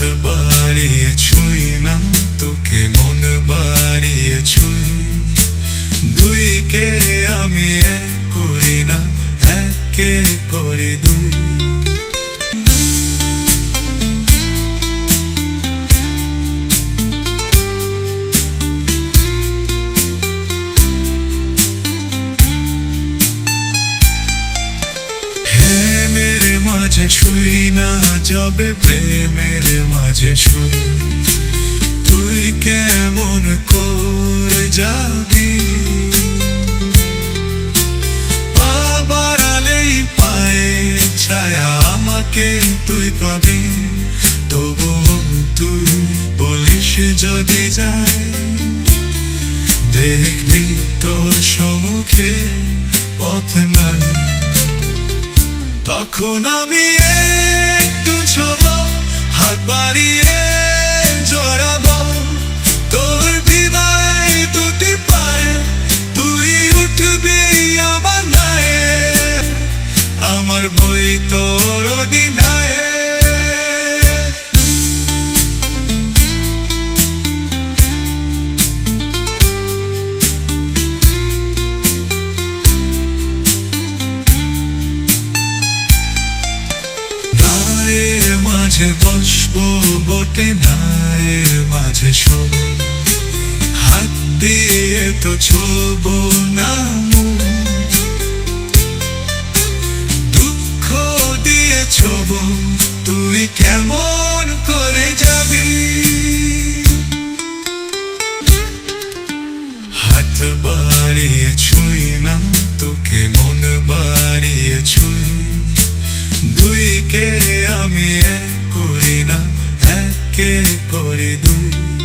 বাড়িয়ে ছুঁই না, তোকে মন বাড়িয়ে ছুঁই দুইকে আমি এক করি না এককে করি দুই Tree. যাবে প্রেমের মাঝে শুই তুই কেমন করে যাবি পা পায়ে ছায়া আমাকে তুই পাবি। তবু তুই বলিস যদি যায়। দেখবি তোর সম্মুখে পথ নাই। তখন আমি একটু ছোব নায়ের মাঝে বসবো বটে নায়ের মাঝে শোব হাত দিয়ে তো ছোব না দুঃখ দিয়ে ছোব, তুই কেমন করে যাবি? হাত বাড়িয়ে ছুঁই না। কে করে দুই?